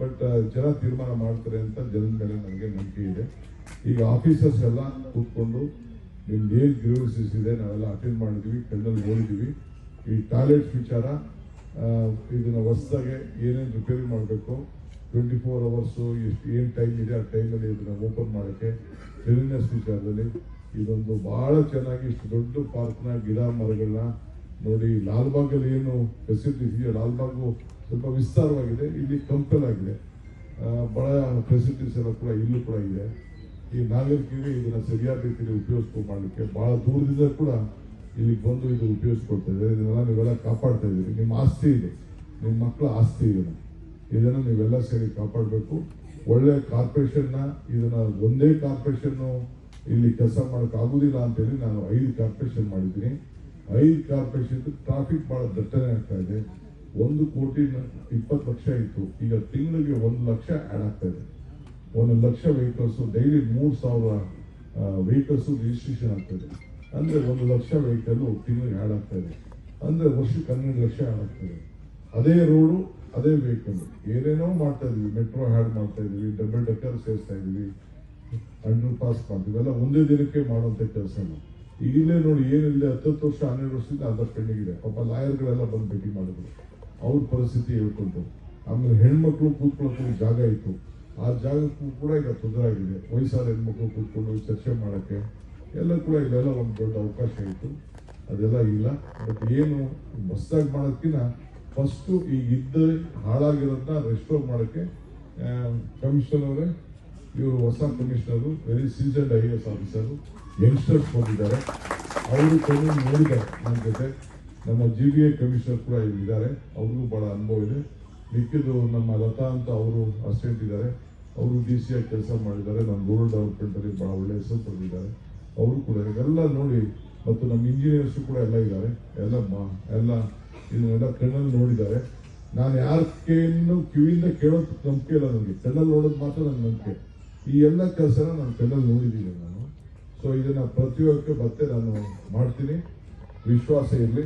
But ಜನ ತೀರ್ಮಾನ ಮಾಡ್ತಾರೆ ಅಂತ ಜನದ ಮೇಲೆ ನನಗೆ ನಂಬಿಕೆ ಇದೆ. ಈಗ ಆಫೀಸರ್ಸ್ ಎಲ್ಲ ಕೂತ್ಕೊಂಡು ನಿಮ್ಗೆ ಏನು ಗ್ರೀವನ್ಸಸ್ ಇದೆ, ನಾವೆಲ್ಲ ಅಟೆಂಡ್ ಮಾಡಿದ್ವಿ, ಕಣ್ಣಲ್ಲಿ ಓಡಿದೀವಿ ಈ ಟಾಯ್ಲೆಟ್ಸ್ ವಿಚಾರ ಇದನ್ನು ಹೊಸದಾಗೆ ಏನೇನು ರಿಪೇರಿ ಮಾಡಬೇಕು ಟ್ವೆಂಟಿ ಫೋರ್ ಅವರ್ಸು ಎಷ್ಟು, ಏನು ಟೈಮ್ ಇದೆ, ಆ ಟೈಮಲ್ಲಿ ಇದನ್ನ ಓಪನ್ ಮಾಡೋಕ್ಕೆ ಕ್ಲೀನ್ನೆಸ್ ವಿಚಾರದಲ್ಲಿ ಇದೊಂದು ಭಾಳ ಚೆನ್ನಾಗಿ ಇಷ್ಟು ದೊಡ್ಡ ಪಾರ್ಕ್ನ ಗಿಡ ಮರಗಳನ್ನ ನೋಡಿ ಲಾಲ್ಬಾಗಲ್ಲಿ ಏನು ಫೆಸಿಲಿಟೀಸ್ ಇದೆಯೋ, ಲಾಲ್ಬಾಗು ಸ್ವಲ್ಪ ವಿಸ್ತಾರವಾಗಿದೆ, ಇಲ್ಲಿ ಕಂಪೆಲ್ ಬಹಳ ಫೆಸಿಲಿಟೀಸ್ ಎಲ್ಲ ಕೂಡ ಇಲ್ಲೂ ಕೂಡ ಇದೆ. ಈ ನಾಗರಿಕರಿಗೆ ಇದನ್ನ ಸರಿಯಾದ ರೀತಿಯಲ್ಲಿ ಉಪಯೋಗಿಸ್ಕೊ ಮಾಡಲಿಕ್ಕೆ ಬಹಳ ದೂರದಿಂದ ಕೂಡ ಇಲ್ಲಿಗೆ ಬಂದು ಇದು ಉಪಯೋಗಿಸ್ಕೊಡ್ತಾ ಇದ್ದಾರೆ. ಇದನ್ನೆಲ್ಲ ನೀವೆಲ್ಲ ಕಾಪಾಡ್ತಾ ಇದ್ದೀರಿ. ನಿಮ್ಮ ಆಸ್ತಿ ಇದೆ. ನಿಮ್ಮ ಮಕ್ಕಳ ಆಸ್ತಿ ಇದನ್ನು ಇದನ್ನು ನೀವೆಲ್ಲ ಸೇರಿ ಕಾಪಾಡಬೇಕು. ಒಳ್ಳೆ ಕಾರ್ಪೊರೇಷನ್ನ, ಇದನ್ನ ಒಂದೇ ಕಾರ್ಪೊರೇಷನ್ನು ಇಲ್ಲಿ ಕೆಲಸ ಮಾಡೋಕ್ಕಾಗೋದಿಲ್ಲ ಅಂತೇಳಿ ನಾನು ಐದು ಕಾರ್ಪೊರೇಷನ್ ಮಾಡಿದ್ದೀನಿ. ಐದು ಕಾರ್ಪೊರೇಷನ್ ಟ್ರಾಫಿಕ್ ಭಾಳ ದಟ್ಟಣೆ ಆಗ್ತಾ ಇದೆ. ಒಂದು ಕೋಟಿ ಇಪ್ಪತ್ತು ಲಕ್ಷ ಇತ್ತು. ಈಗ ತಿಂಗಳಿಗೆ ಒಂದು ಲಕ್ಷ ಆಡ್ ಆಗ್ತಾ ಇದೆ ಒಂದು ಲಕ್ಷ ವೆಹಿಕಲ್ಸ್ ಡೈಲಿ ಮೂರು ಸಾವಿರ ವೆಹಿಕಲ್ಸ್ ರಿಜಿಸ್ಟ್ರೇಷನ್ ಆಗ್ತದೆ. ಅಂದ್ರೆ ಒಂದು ಲಕ್ಷ ವೆಹಿಕಲ್ ತಿಂಗಳಿಗೆ ಆಡ್ ಆಗ್ತಾ ಇದೆ ಅಂದ್ರೆ ವರ್ಷಕ್ಕೆ ಹನ್ನೆರಡು ಲಕ್ಷ ಆ್ಯಡ್ ಆಗ್ತದೆ. ಅದೇ ರೋಡು ಅದೇ ವೆಹಿಕಲ್ ಏನೇನೋ ಮಾಡ್ತಾ ಇದೀವಿ. ಮೆಟ್ರೋ ಹ್ಯಾಡ್ ಮಾಡ್ತಾ ಇದೀವಿ. ಡಬಲ್ ಡೆಕ್ಕರ್ ಸೇರಿಸ್ತಾ ಇದೀವಿ. ಅಂಡರ್ ಪಾಸ್ ಮಾಡ್ತೀವಿ ಎಲ್ಲ ಒಂದೇ ದಿನಕ್ಕೆ ಮಾಡುವಂಥ ಕೆಲಸ ಈಗಲೇ ನೋಡಿ ಏನಿಲ್ಲ ಹತ್ತತ್ತು ವರ್ಷ, ಹನ್ನೆರಡು ವರ್ಷದಿಂದ ಅದರ ಪೆಂಡಿಂಗ್ ಇದೆ ಪಾಪ ಲಾಯರ್ಗಳೆಲ್ಲ ಬಂದು ಭೇಟಿ ಮಾಡಿದ್ರು. ಅವ್ರ ಪರಿಸ್ಥಿತಿ ಹೇಳ್ಕೊಂಡು. ಆಮೇಲೆ ಹೆಣ್ಮಕ್ಳು ಕೂತ್ಕೊಳ್ಳೋಕೆ ಜಾಗ ಇತ್ತು. ಆ ಜಾಗಕ್ಕೂ ಕೂಡ ಈಗ ತೊಂದರೆ ಆಗಿದೆ. ವಯಸ್ಸಾದ ಹೆಣ್ಮಕ್ಳು ಕೂತ್ಕೊಂಡು ಚರ್ಚೆ ಮಾಡೋಕ್ಕೆ ಎಲ್ಲ ಕೂಡ ಇಲ್ಲೆಲ್ಲ ಒಂದು ದೊಡ್ಡ ಅವಕಾಶ ಇತ್ತು. ಅದೆಲ್ಲ ಇಲ್ಲ. ಬಟ್ ಏನು ಹೊಸ್ದಾಗಿ ಮಾಡೋದಕ್ಕಿಂತ ಫಸ್ಟು ಈಗ ಇದ್ದ ಹಾಳಾಗಿರೋದನ್ನ ರೆಸ್ಟೋರ್ ಮಾಡೋಕ್ಕೆ ಕಮಿಷನರ್ ಅವರೇ, ಇವರು ಹೊಸ commissioner very seasoned I S officer youngsters ಬಂದಿದ್ದಾರೆ ಅವರು ಕೂಡ ನೋಡಿದ್ದಾರೆ ನನ್ನ ಜೊತೆ. ನಮ್ಮ ಜಿ ಬಿ ಎ ಕಮಿಷನರ್ ಕೂಡ ಇಲ್ಲಿದ್ದಾರೆ. ಅವ್ರಿಗೂ ಬಹಳ ಅನುಭವ ಇದೆ. ಮಿಕ್ಕಿದ್ದು ನಮ್ಮ ಲತಾ ಅಂತ ಅವರು ಅಸಿಸ್ಟೆಂಟ್ ಇದ್ದಾರೆ. ಅವರು ಡಿ ಸಿ ಆಗಿ ಕೆಲಸ ಮಾಡಿದ್ದಾರೆ. ನಮ್ಮ ರೂರಲ್ ಡೆವಲಪ್ಮೆಂಟ್ ಅಲ್ಲಿ ಬಹಳ ಒಳ್ಳೆ ಹೆಸರು ಪಡೆದಿದ್ದಾರೆ. ಅವರು ಕೂಡ ಇದೆಲ್ಲ ನೋಡಿ ಮತ್ತು ನಮ್ಮ ಇಂಜಿನಿಯರ್ಸ್ ಕೂಡ ಎಲ್ಲ ಇದ್ದಾರೆ. ಎಲ್ಲ ಎಲ್ಲ ಇದನ್ನೆಲ್ಲ ಕಣ್ಣಲ್ಲಿ ನೋಡಿದ್ದಾರೆ. ನಾನು ಯಾರ ಕೇಳನ್ನು ಕಿವಿಯಿಂದ ಕೇಳೋದು ನಂಬಿಕೆ ಇಲ್ಲ ನನಗೆ. ಕಣ್ಣಲ್ಲಿ ನೋಡೋದು ಮಾತ್ರ ನನ್ನ ನಂಬಿಕೆ. ಈ ಎಲ್ಲ ಕೆಲಸನ ನಾನು ಕಣ್ಣಲ್ಲಿ ನೋಡಿದ್ದೀನಿ ನಾನು. ಸೊ ಇದನ್ನ ಪ್ರತಿಯೊಬ್ಬಕ್ಕೆ ಮತ್ತೆ ನಾನು ಮಾಡ್ತೀನಿ. ವಿಶ್ವಾಸ ಇರಲಿ.